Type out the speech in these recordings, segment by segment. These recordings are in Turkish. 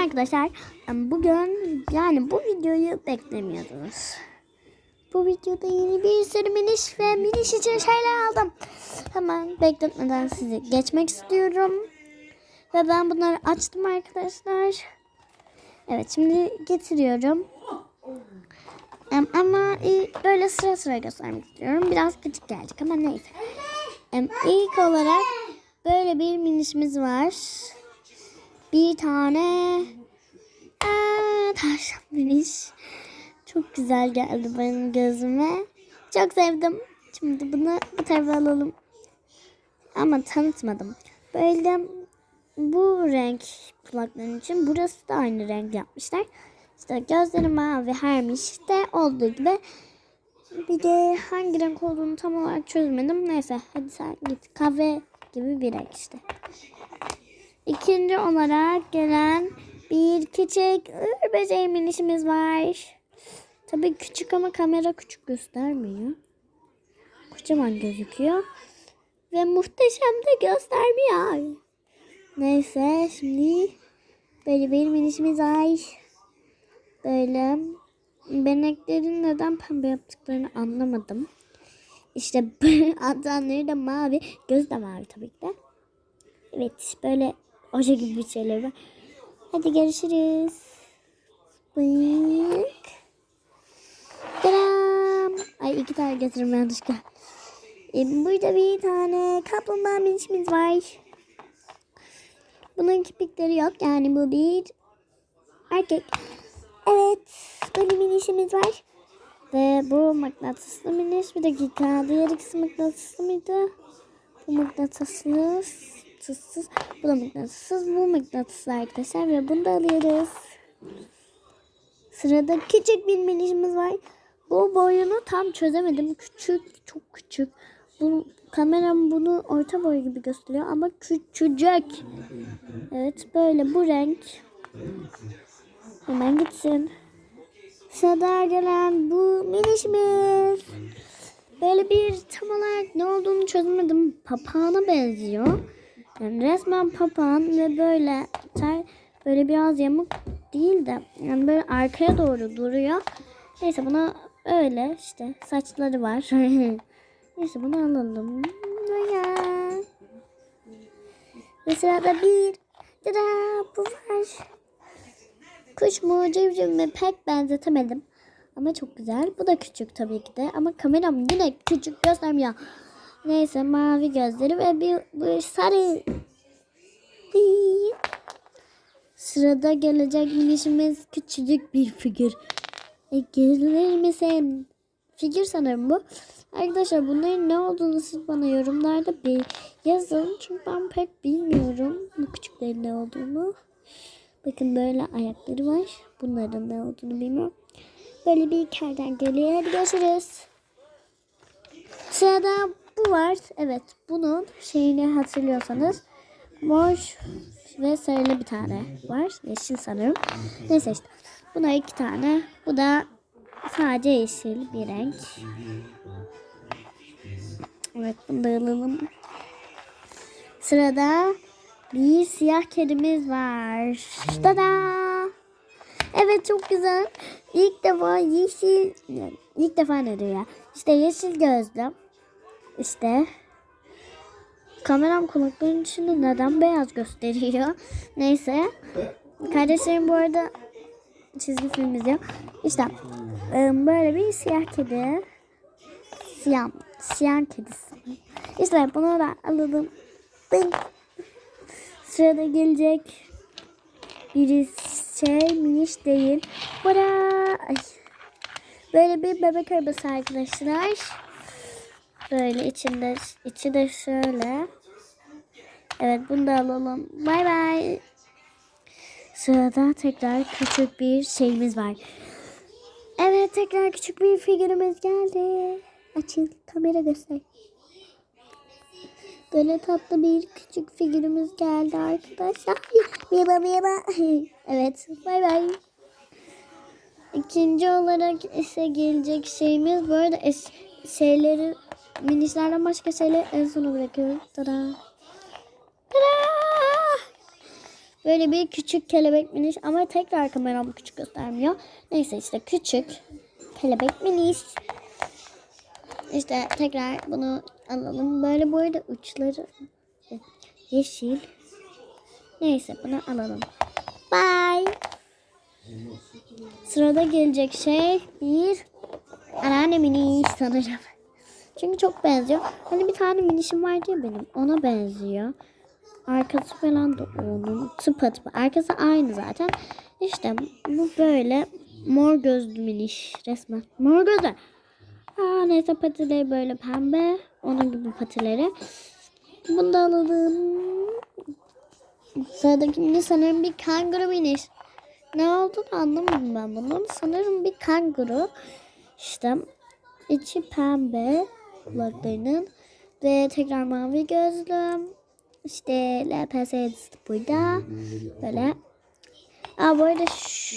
arkadaşlar. Bugün yani bu videoyu beklemiyordunuz. Bu videoda yeni bir sürü miniş ve miniş için şeyler aldım. Hemen bekletmeden sizi geçmek istiyorum. Ve ben bunları açtım arkadaşlar. Evet şimdi getiriyorum. Ama e, böyle sıra sıra göstermek istiyorum. Biraz küçük gelecek ama neyse. İlk olarak böyle bir minişimiz var. Bir tane aa, tavşan miniş. Çok güzel geldi benim gözüme. Çok sevdim. Şimdi bunu bu tarafa alalım. Ama tanıtmadım. Böyle bu renk kulakların için burası da aynı renk yapmışlar. İşte gözleri mavi hermiş de olduğu gibi. Bir de hangi renk olduğunu tam olarak çözmedim. Neyse hadi sen git. Kahve gibi bir renk işte. İkinci olarak gelen bir küçük ır böceği minişimiz var. Tabii küçük ama kamera küçük göstermiyor. Kocaman gözüküyor. Ve muhteşem de göstermiyor. Neyse şimdi böyle bir minişimiz var. Böyle beneklerin neden pembe yaptıklarını anlamadım. İşte antenleri de mavi. Göz de mavi tabii ki de. Evet böyle oje gibi bir şeyler var. Hadi görüşürüz. Bıyık. Tadam. Ay iki tane getiririm yanlışlıkla. E, burada bir tane kaplumbağa minişimiz var. Bunun kirpikleri yok. Yani bu bir erkek. Evet. Böyle minişimiz var. Ve bu mıknatıslı miniş. Bir dakika. Diğer ikisi mıknatıslı mıydı? Bu mıknatıslı. Tıssız. Bu da mıknatıssız. Bu mıknatıslı arkadaşlar. Ve bunu da alıyoruz. Sırada küçük bir minişimiz var. Bu boyunu tam çözemedim. Küçük. Çok küçük. Bu kameram bunu orta boy gibi gösteriyor ama küçücük. Evet böyle bu renk. Hemen gitsin. Sırada gelen bu minişimiz. Böyle bir tam olarak ne olduğunu çözemedim. Papağana benziyor. Yani resmen papağan ve böyle ter, böyle biraz yamuk değil de yani böyle arkaya doğru duruyor. Neyse buna öyle işte saçları var. Neyse bunu alalım. Ya. Ve sırada bir tada bu var. Kuş mu civciv mi pek benzetemedim. Ama çok güzel. Bu da küçük tabii ki de. Ama kameram yine küçük göstermiyor. Neyse mavi gözleri ve bir, bir sarı. Sırada gelecek minişimiz küçücük bir figür. E, gelir misin? Figür sanırım bu. Arkadaşlar bunların ne olduğunu siz bana yorumlarda bir yazın. Çünkü ben pek bilmiyorum bu küçüklerin ne olduğunu. Bakın böyle ayakları var. Bunların ne olduğunu bilmiyorum. Böyle bir kertenkele. Hadi görüşürüz. Sırada bu var. Evet bunun şeyini hatırlıyorsanız mor ve sarılı bir tane var. Yeşil sanırım. Neyse işte. Buna iki tane. Bu da sadece yeşil bir renk. Evet bunu da alalım. Sırada bir siyah kedimiz var. Tada! Evet çok güzel. İlk defa yeşil, ilk defa ne diyor ya? İşte yeşil gözlü. İşte kameram kulaklarının içinde neden beyaz gösteriyor? Neyse. Kardeşlerim bu arada çizgi film izliyor. İşte e, böyle bir siyah kedi. Siyah, siyah kedisi. İşte bunu da alalım. Bing. Sırada gelecek biri şey miniş değil. Ay. böyle bir bebek arabası arkadaşlar. Böyle içinde içi de şöyle. Evet bunu da alalım. Bay bay. Sırada tekrar küçük bir şeyimiz var. Evet tekrar küçük bir figürümüz geldi. Açıl kamera göster. Böyle tatlı bir küçük figürümüz geldi arkadaşlar. Merhaba merhaba. evet bay bay. İkinci olarak ise gelecek şeyimiz bu arada şeyleri minişlerden başka şeyleri en sona bırakıyorum. Tada. Tada. Böyle bir küçük kelebek miniş ama tekrar kameram küçük göstermiyor. Neyse işte küçük kelebek miniş. İşte tekrar bunu alalım. Böyle bu arada uçları yeşil. Neyse bunu alalım. Bye. Sırada gelecek şey bir anneanne miniş sanırım. Çünkü çok benziyor. Hani bir tane minişim vardı ya benim. Ona benziyor. Arkası falan da onun. Tıpatıp. Arkası aynı zaten. İşte bu böyle mor gözlü miniş resmen. Mor gözü. Aa, neyse patileri böyle pembe. Onun gibi patileri. Bunu da alalım. Sıradaki mini sanırım bir kanguru miniş. Ne olduğunu anlamadım ben bunun. Sanırım bir kanguru. İşte içi pembe kulaklarının ve tekrar mavi gözlü. İşte LPS burada. Böyle. Aa bu arada şu,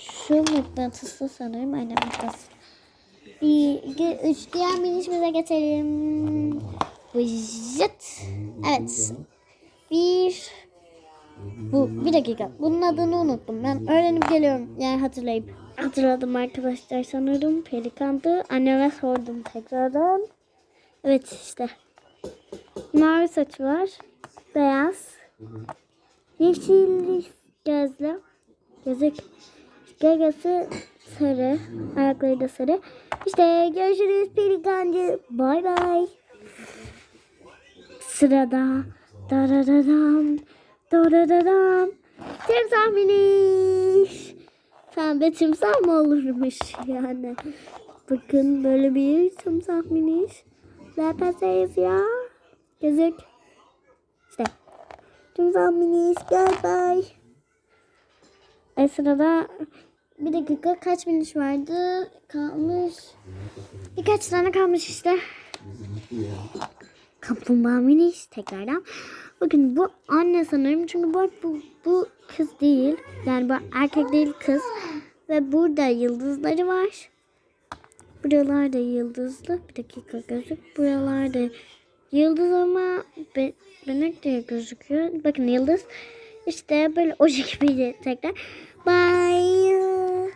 şu mıknatıslı sanırım. Aynen mıknatıs. Bir, iki, üç diğer minişimize geçelim. Vıjıt. Evet. Bir. Bu bir dakika. Bunun adını unuttum. Ben öğrenip geliyorum. Yani hatırlayıp. Hatırladım arkadaşlar sanırım. Pelikandı. Anneme sordum tekrardan. Evet işte. Mavi saçı var. Beyaz. Yeşil gözlü. Gözük. Gagası sarı. Ayakları da sarı. İşte görüşürüz pelikancı. Bay bay. Sırada. Daradadan. Daradadan. Timsah miniş. Pembe timsah mı olurmuş yani. Bakın böyle bir timsah miniş. LPS'yiz ya. Gözük. İşte. Timsah miniş. Gel bay. E sırada bir dakika kaç miniş vardı? Kalmış. Birkaç tane kalmış işte. Kaplumbağa miniş tekrardan. Bakın bu anne sanırım çünkü bak bu, bu kız değil. Yani bu erkek değil kız. Ve burada yıldızları var. Buralarda yıldızlı. Bir dakika gözük. Buralarda yıldız ama be, benek diye gözüküyor. Bakın yıldız. İşte böyle oje gibiydi tekrar. Bye.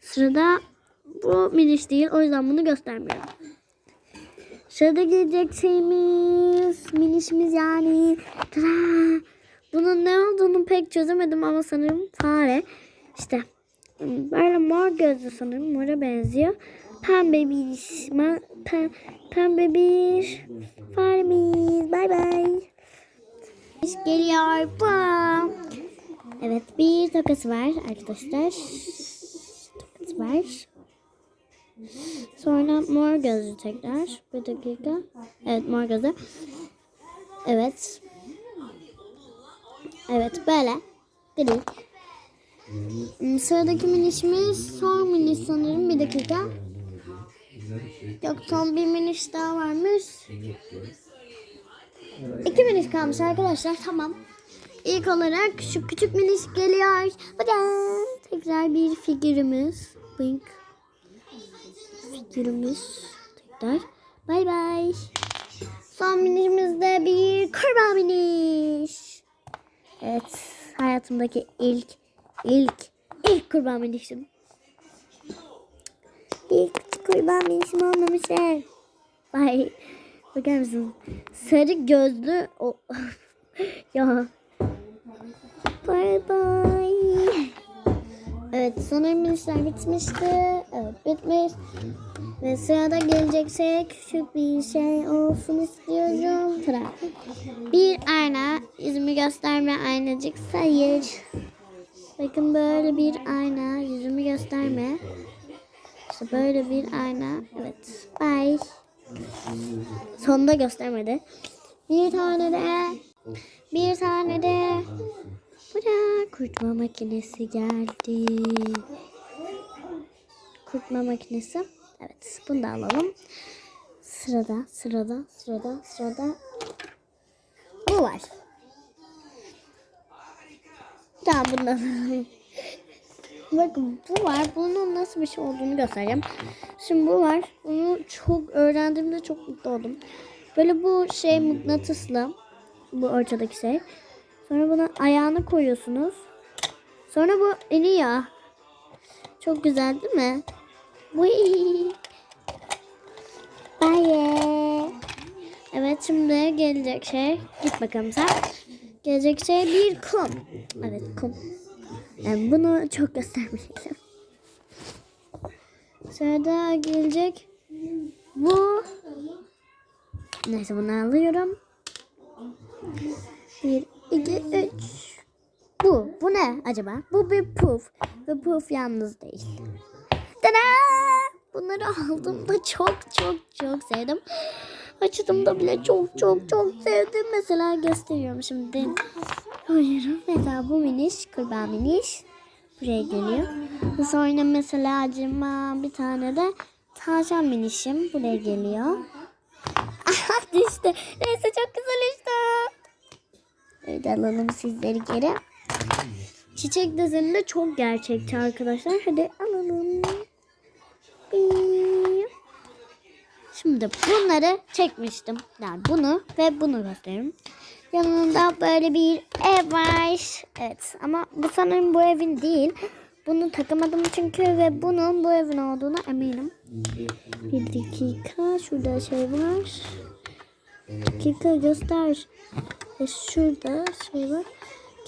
Sırada bu miniş değil. O yüzden bunu göstermiyorum. Sırada gelecek şeyimiz, minişimiz yani. Tada! Bunun ne olduğunu pek çözemedim ama sanırım fare. İşte böyle mor gözlü sanırım mora benziyor. Pembe bir ma, pe, pembe bir faremiz. Bay bay. İş geliyor. Bam. Evet bir tokası var arkadaşlar. Tokası var. Sonra mor gözlü tekrar. Bir dakika. Evet mor gözlü. Evet. Evet böyle. Gri. Hmm, Sıradaki minişimiz son miniş sanırım. Bir dakika. Yok son bir miniş daha varmış. İki miniş kalmış arkadaşlar. Tamam. İlk olarak şu küçük miniş geliyor. Bakın. Tekrar bir figürümüz. Blink figürümüz tekrar. Bay bay. Son minişimizde bir kurbağa miniş. Evet. Hayatımdaki ilk ilk ilk kurbağa minişim. İlk kurbağa minişim olmamışım. Bay. Bakar mısın? Sarı gözlü o ya. Bay bay. Evet sanırım minişler bitmişti. Evet bitmiş. Ve sırada gelecek şey küçük bir şey olsun istiyorum. Bir ayna. Yüzümü gösterme aynacık sayır. Bakın böyle bir ayna. Yüzümü gösterme. İşte böyle bir ayna. Evet. Bye. Sonunda göstermedi. Bir tane de. Bir tane de. Bura kurutma makinesi geldi. Kurutma makinesi. Evet bunu da alalım. Sırada sırada sırada sırada bu var. Tamam bunu da alalım. Bakın bu var. Bunun nasıl bir şey olduğunu göstereceğim. Şimdi bu var. Bunu çok öğrendiğimde çok mutlu oldum. Böyle bu şey mıknatıslı. Bu ortadaki şey. Sonra buna ayağını koyuyorsunuz. Sonra bu iniyor. Çok güzel değil mi? Vıy. Bye. Evet şimdi gelecek şey. Git bakalım sen. Gelecek şey bir kum. Evet kum. Yani bunu çok göstermeyeceğim. Sırada gelecek bu. Neyse bunu alıyorum. Bir, iki, üç. Bu. Bu ne acaba? Bu bir puf. Ve puf yalnız değil. Tada! Bunları aldım da çok çok çok sevdim. Açtım da bile çok çok çok sevdim. Mesela gösteriyorum şimdi. Koyuyorum. Mesela bu miniş, kurbağa miniş. Buraya geliyor. Sonra mesela acıma bir tane de tavşan minişim buraya geliyor. Düştü. Neyse çok güzel işte. Evet alalım sizleri geri. Çiçek deseni de çok gerçekçi arkadaşlar. Hadi alalım. Şimdi bunları çekmiştim. Yani bunu ve bunu göstereyim. Yanında böyle bir ev var. Evet ama bu sanırım bu evin değil. Bunu takamadım çünkü ve bunun bu evin olduğuna eminim. Bir dakika şurada şey var. Bir dakika göster. E, şurada şey.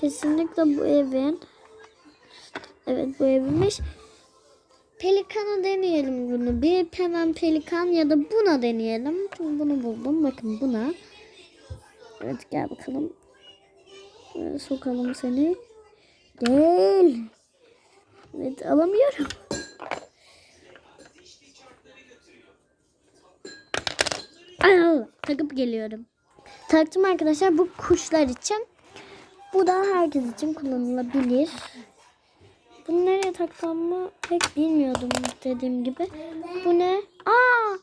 Kesinlikle bu evin. Evet bu evmiş. Pelikana deneyelim bunu. Bir hemen pelikan ya da buna deneyelim. Çünkü bunu buldum. Bakın buna. Evet gel bakalım. Böyle sokalım seni. Gel. Evet alamıyorum. Ay Allah, takıp geliyorum. Taktım arkadaşlar bu kuşlar için. Bu da herkes için kullanılabilir. Bunu nereye taktığımı pek bilmiyordum dediğim gibi. Bu ne? Aa!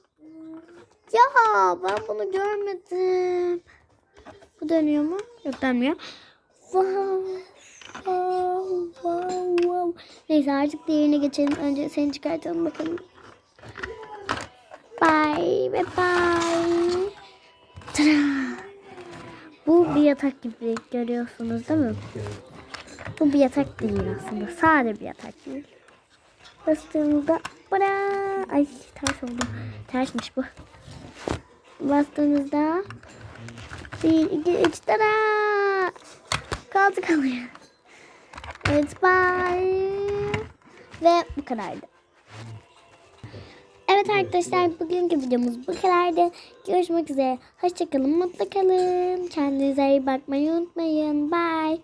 Ya ben bunu görmedim. Bu dönüyor mu? Yok dönmüyor. Wow. Wow, wow, wow. Neyse artık diğerine geçelim. Önce seni çıkartalım bakalım. Bye ve bye. Tada! Bir yatak gibi görüyorsunuz değil mi? Bu bir yatak değil aslında. Sade bir yatak değil. Bastığımızda bana ay ters oldu. Tersmiş bu. Bastığınızda bir, iki, üç tada kaldı kalıyor. Evet bye. Ve bu kadardı. Evet arkadaşlar bugünkü videomuz bu kadardı. Görüşmek üzere. Hoşçakalın, mutlu kalın. Kendinize iyi bakmayı unutmayın. Bye.